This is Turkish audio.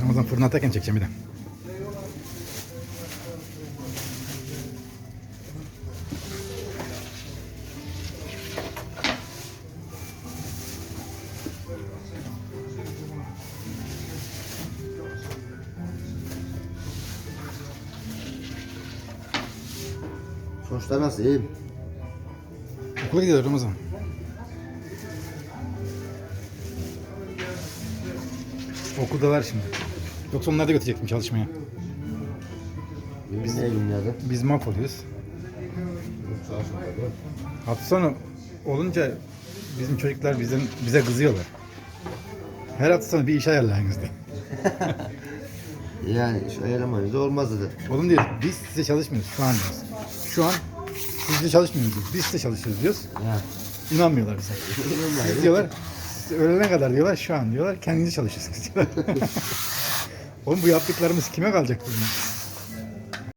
Ramazan fırına atarken çekeceğim bir de. Sonuçlar nasıl? İyi mi? Okula gidiyor Ramazan. Okuldalar şimdi. Yoksa onları da götürecektim çalışmaya. Biz ne günlerde? Biz mahvoluyoruz. Hafta sonu olunca bizim çocuklar bizim bize kızıyorlar. Her hafta sonu bir iş ayarlayınız diye. Yani iş ayıramayız da olmaz dedi. Oğlum diyor biz size çalışmıyoruz şu an diyoruz. Şu an siz de çalışmıyorsunuz diyoruz. Biz size çalışıyoruz diyoruz. Ya. İnanmıyorlar bize. Siz diyorlar siz öğlene kadar diyorlar şu an diyorlar kendiniz çalışıyorsunuz diyorlar. Oğlum bu yaptıklarımız kime kalacak bunlar?